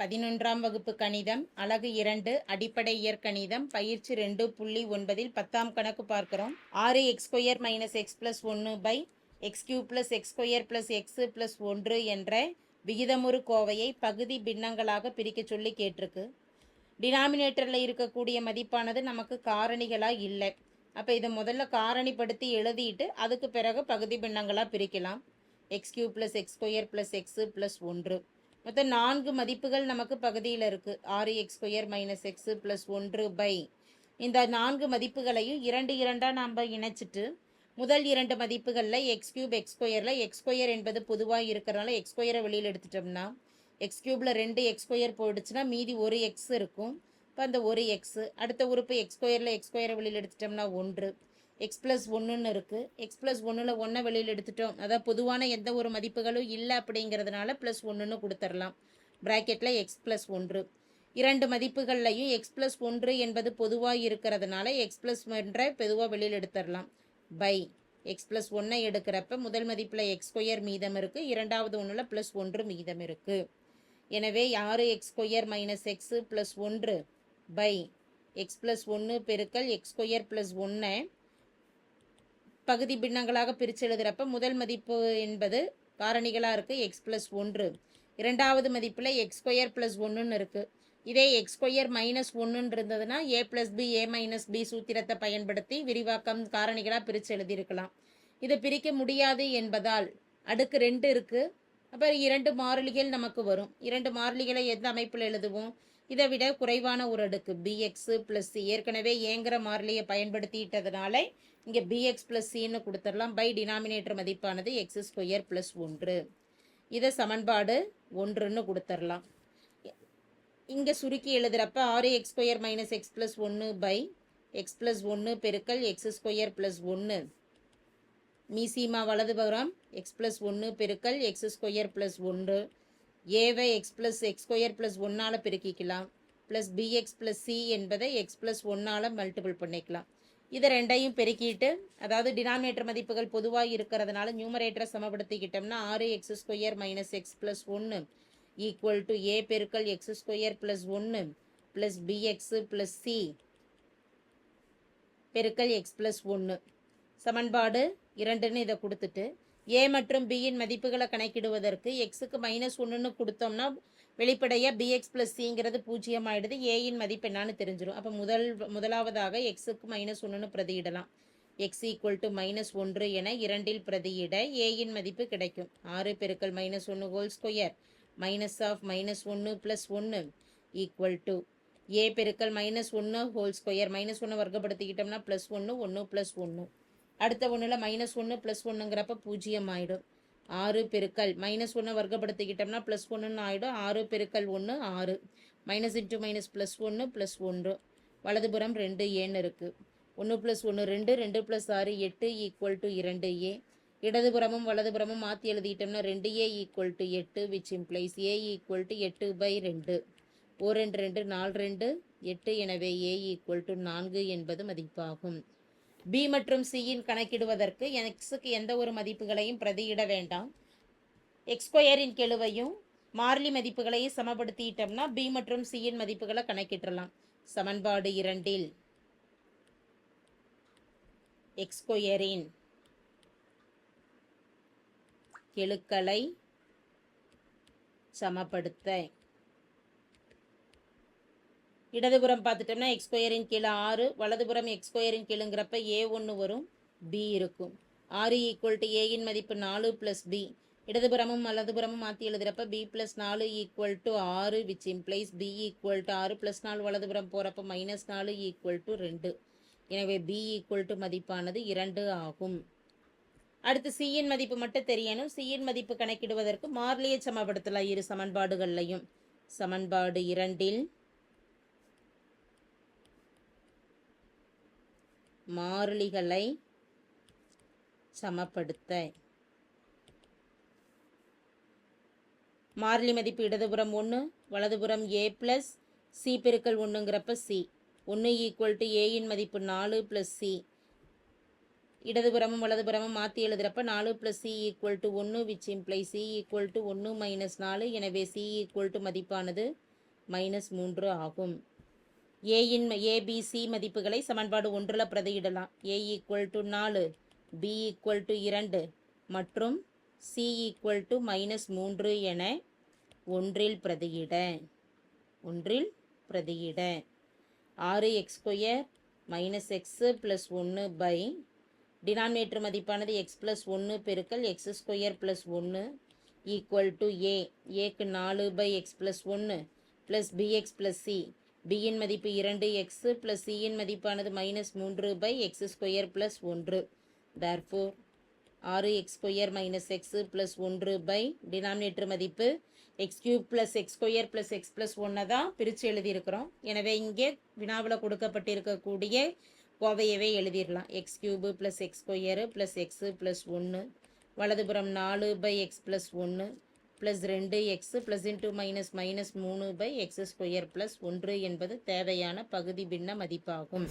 பதினொன்றாம் வகுப்பு கணிதம் அலகு இரண்டு அடிப்படை இயற்கணிதம் பயிற்சி ரெண்டு புள்ளி ஒன்பதில் பத்தாம் கணக்கு பார்க்கிறோம். ஆறு x square minus x plus ஒன்று by x cube plus x square plus x plus ஒன்று என்ற விகிதமுறு கோவையை பகுதி பின்னங்களாக பிரிக்க சொல்லி கேட்டிருக்கு. டினாமினேட்டரில் இருக்கக்கூடிய மதிப்பானது நமக்கு காரணிகளாக இல்லை. அப்போ இதை முதல்ல காரணிப்படுத்தி எழுதிட்டு அதுக்கு பிறகு பகுதி பின்னங்களாக பிரிக்கலாம். X cube plus x square plus x plus ஒன்று. மொத்தம் நான்கு மதிப்புகள் நமக்கு பகுதியில் இருக்குது ஆறு x square minus x plus ஒன்று பை இந்த நான்கு மதிப்புகளையும் இரண்டு இரண்டாக நாம் இணைச்சிட்டு முதல் இரண்டு மதிப்புகளில் எக்ஸ் கியூப் எக்ஸ் ஸ்கொயரில் எக்ஸ் ஸ்கொயர் என்பது பொதுவாக இருக்கிறனால எக்ஸ் ஸ்கொயரை வெளியில் எடுத்துட்டோம்னா எக்ஸ் கியூபில் ரெண்டு எக்ஸ் ஸ்கொயர் போயிடுச்சுன்னா மீதி ஒரு எக்ஸ் இருக்கும். இப்போ அந்த ஒரு எக்ஸு அடுத்த உறுப்பு எக்ஸ் ஸ்கொயரில் எக்ஸ் ஸ்கொயரை வெளியில் எடுத்துட்டோம்னா ஒன்று. எக்ஸ் ப்ளஸ் ஒன்றுன்னு இருக்குது எக்ஸ் ப்ளஸ் ஒன்றில் ஒன்றை வெளியில் எடுத்துட்டோம். அதாவது பொதுவான எந்த ஒரு மதிப்புகளும் இல்லை அப்படிங்கிறதுனால ப்ளஸ் ஒன்றுன்னு கொடுத்துடலாம். ப்ராக்கெட்டில் எக்ஸ் ப்ளஸ் ஒன்று. இரண்டு மதிப்புகள்லையும் எக்ஸ் ப்ளஸ் ஒன்று என்பது பொதுவாக இருக்கிறதுனால எக்ஸ் ப்ளஸ் ஒன்றை பொதுவாக வெளியில் எடுத்துடலாம். பை எக்ஸ் ப்ளஸ் ஒன்றை எடுக்கிறப்ப முதல் மதிப்பில் எக்ஸ் ஸ்கொயர் மீதம் இருக்குது இரண்டாவது ஒன்றில் ப்ளஸ் ஒன்று மீதம் இருக்குது எனவே ஆறு x square minus x plus ஒன்று பை எக்ஸ் ப்ளஸ் ஒன்று பெருக்கல் எக்ஸ் ஸ்கொயர் ப்ளஸ் ஒன்றை பகுதி பின்னங்களாக பிரித்து எழுதுகிறப்ப முதல் மதிப்பு என்பது காரணிகளாக இருக்குது எக்ஸ் ப்ளஸ் ஒன்று. இரண்டாவது மதிப்பில் எக்ஸ் ஸ்கொயர் ப்ளஸ் ஒன்றுன்னு இருக்குது இதே எக்ஸ் ஸ்கொயர் மைனஸ் ஒன்றுன்னு இருந்ததுன்னா a plus b a minus b சூத்திரத்தை பயன்படுத்தி விரிவாக்கம் காரணிகளாக பிரித்து எழுதியிருக்கலாம். இதை பிரிக்க முடியாது என்பதால் அடுக்கு ரெண்டு இருக்குது அப்போ இரண்டு மாறிலிகள் நமக்கு வரும். இரண்டு மாறிலிகளை எந்த அமைப்பில் எழுதுவோம்? இதை விட குறைவான ஒரு அடுக்கு பிஎக்ஸு ப்ளஸ் சி ஏற்கனவே ஏங்கிற மாறிலியை பயன்படுத்திட்டதுனால இங்கே பிஎக்ஸ் ப்ளஸ் சின்னு கொடுத்துடலாம். பை டினாமினேட்டர் மதிப்பானது எக்ஸ் ஸ்கொயர் ப்ளஸ் ஒன்று. இதை சமன்பாடு ஒன்றுன்னு கொடுத்துடலாம். இங்கே சுருக்கி எழுதுகிறப்ப ஆறு x square minus x plus ஒன்று பை எக்ஸ் ப்ளஸ் ஒன்று பெருக்கல் எக்ஸ் ஸ்கொயர் ப்ளஸ் ஒன்று மீசிமா வலது பகுரம் எக்ஸ் ப்ளஸ் ஒன்று பெருக்கல் எக்ஸ் ஸ்கொயர் ப்ளஸ் ஒன்று. ஏவை x plus x square plus ஒன்னால் பெருக்கிக்கலாம். Plus b x plus c என்பதை எக்ஸ் ப்ளஸ் ஒன்னால் மல்டிபிள் பண்ணிக்கலாம். இதை ரெண்டையும் பெருக்கிட்டு அதாவது டினாமினேட்டர் மதிப்புகள் பொதுவாக இருக்கிறதுனால நியூமரேட்டரை சமப்படுத்திக்கிட்டோம்னா ஆறு x square minus x plus ஒன்று ஈக்குவல் டு ஏ பெருக்கல் எக்ஸ் ஸ்கொயர் ப்ளஸ் ஒன்று plus b x plus c பெருக்கல் எக்ஸ் ப்ளஸ் ஒன்று சமன்பாடு இரண்டுன்னு இதை கொடுத்துட்டு ஏ மற்றும் பியின் மதிப்புகளை கணக்கிடுவதற்கு எக்ஸுக்கு மைனஸ் ஒன்றுன்னு கொடுத்தோம்னா வெளிப்படையாக பிஎக்ஸ் ப்ளஸ் சிங்கிறது பூஜ்ஜியம் ஆகிடுது ஏயின் மதிப்பு என்னான்னு தெரிஞ்சிடும் அப்போ முதல் முதலாவதாக எக்ஸுக்கு மைனஸ் ஒன்றுன்னு பிரதியிடலாம். எக்ஸ் ஈக்குவல் டு மைனஸ் ஒன்று என இரண்டில் பிரதியிட ஏயின் மதிப்பு கிடைக்கும். ஆறு பெருக்கல் மைனஸ் ஒன்று whole square minus of minus ஒன்று ப்ளஸ் ஒன்று ஈக்குவல் டு ஏ பெருக்கல் மைனஸ் ஒன்று ஹோல் ஸ்கொயர் மைனஸ் ஒன்று வர்க்கப்படுத்திக்கிட்டோம்னா ப்ளஸ் ஒன்று ஒன்று ப்ளஸ் ஒன்று அடுத்த ஒன்றில் மைனஸ் ஒன்று ப்ளஸ் ஒன்றுங்கிறப்ப பூஜ்ஜியம் ஆகிடும் ஆறு பெருக்கல் மைனஸ் ஒன்று வர்க்கப்படுத்திக்கிட்டோம்னா ப்ளஸ் ஒன்றுன்னு ஆகிடும் ஆறு பெருக்கல் ஒன்று ஆறு. மைனஸ் இன்ட்டு மைனஸ் ப்ளஸ் ஒன்று ப்ளஸ் ஒன்று. வலதுபுறம் ரெண்டு ஏன்னு இருக்குது ஒன்று ப்ளஸ் ஒன்று ரெண்டு. ரெண்டு ப்ளஸ் ஆறு எட்டு ஈக்குவல் டு இரண்டு ஏ இடதுபுறமும் வலதுபுறமும் மாற்றி எழுதிட்டோம்னா ரெண்டு ஏ ஈக்குவல் டு எட்டு which implies a equal to எட்டு பை ரெண்டு. ஓ ரெண்டு ரெண்டு நாலு ரெண்டு எட்டு. எனவே ஏ ஈக்குவல் டு நான்கு என்பது மதிப்பாகும். பி மற்றும் சியின் கணக்கிடுவதற்கு எக்ஸுக்கு எந்த ஒரு மதிப்புகளையும் பிரதியிட வேண்டாம். எக்ஸ்கொயரின் கெழுவையும் மாறிலி மதிப்புகளையும் சமப்படுத்திட்டோம்னா பி மற்றும் சியின் மதிப்புகளை கணக்கிட்டுலாம் சமன்பாடு இரண்டில் எக்ஸ்கொயரின் கெழுக்களை சமப்படுத்த இடதுபுறம் பார்த்துட்டோம்னா எக்ஸ் ஸ்கொயரின் கீழே ஆறு வலதுபுறம் எக்ஸ் ஸ்கொயரின் கீழுங்கிறப்ப ஏ ஒன்று வரும் பி இருக்கும். ஆறு ஈக்குவல் டு ஏயின் மதிப்பு நாலு ப்ளஸ் பி இடதுபுறமும் வலதுபுறமும் மாற்றி எழுதுகிறப்ப பி ப்ளஸ் நாலு ஈக்குவல் டு ஆறு which implies b equal to ஆறு ப்ளஸ் நாலு வலதுபுறம் போகிறப்ப மைனஸ் நாலு ஈக்குவல் டு ரெண்டு. எனவே பி ஈக்குவல் டு மதிப்பானது இரண்டு ஆகும். அடுத்து சியின் மதிப்பு மட்டும் தெரியணும். சியின் மதிப்பு கணக்கிடுவதற்கு மார்லியை சமப்படுத்தலாம் இரு சமன்பாடுகள்லையும். சமன்பாடு இரண்டில் மாறிலிகளை சமப்படுத்த. மாறிலி மதிப்பு இடதுபுறம் ஒன்று வலதுபுறம் ஏ ப்ளஸ் சி பெருக்கல் ஒன்றுங்கிறப்ப சி ஒன்று ஈக்குவல் டு ஏயின் மதிப்பு நாலு ப்ளஸ் சி இடதுபுறமும் வலதுபுறமும் மாற்றி எழுதுகிறப்ப நாலு ப்ளஸ் சி ஈக்குவல் டு ஒன்று which imply c equal to ஒன்று மைனஸ் நாலு. எனவே சி ஈக்குவல் டு மதிப்பானது மைனஸ் மூன்று ஆகும். ஏயின் ஏபிசி மதிப்புகளை சமன்பாடு ஒன்றில் பிரதியிடலாம். ஏ ஈக்குவல் டு நாலு பி ஈக்குவல் டு இரண்டு மற்றும் சி ஈக்குவல் டு மைனஸ் மூன்று என ஒன்றில் பிரதியிட ஒன்றில் பிரதியிட. ஆறு x square minus x plus ஒன்று பை டினாமினேட்டர் மதிப்பானது எக்ஸ் ப்ளஸ் ஒன்று பெருக்கல் எக்ஸ் ஸ்கொயர் ப்ளஸ் ஒன்று ஈக்குவல் டு ஏ ஏக்கு நாலு பை எக்ஸ் ப்ளஸ் ஒன்று plus b x plus c பியின் மதிப்பு இரண்டு எக்ஸு ப்ளஸ் சியின் மதிப்பானது மைனஸ் மூன்று பை எக்ஸ் ஸ்கொயர் ப்ளஸ் ஒன்று. தேர்ஃபோர் ஆறு x square minus x plus ஒன்று பை டினாமினேட்டர் மதிப்பு x cube plus x square plus x plus ஒன்றை தான் பிரித்து எழுதியிருக்கிறோம். எனவே இங்கே வினாவில் கொடுக்கப்பட்டிருக்கக்கூடிய கோவையவே எழுதிடலாம். X cube plus x square plus x plus ஒன்று வலதுபுறம் நாலு பை எக்ஸ் ப்ளஸ் ஒன்று ப்ளஸ் ரெண்டு x plus into minus minus மூணு பை எக்ஸ் ஸ்கொயர் ப்ளஸ் ஒன்று என்பது தேவையான பகுதி பின்ன மதிப்பாகும்.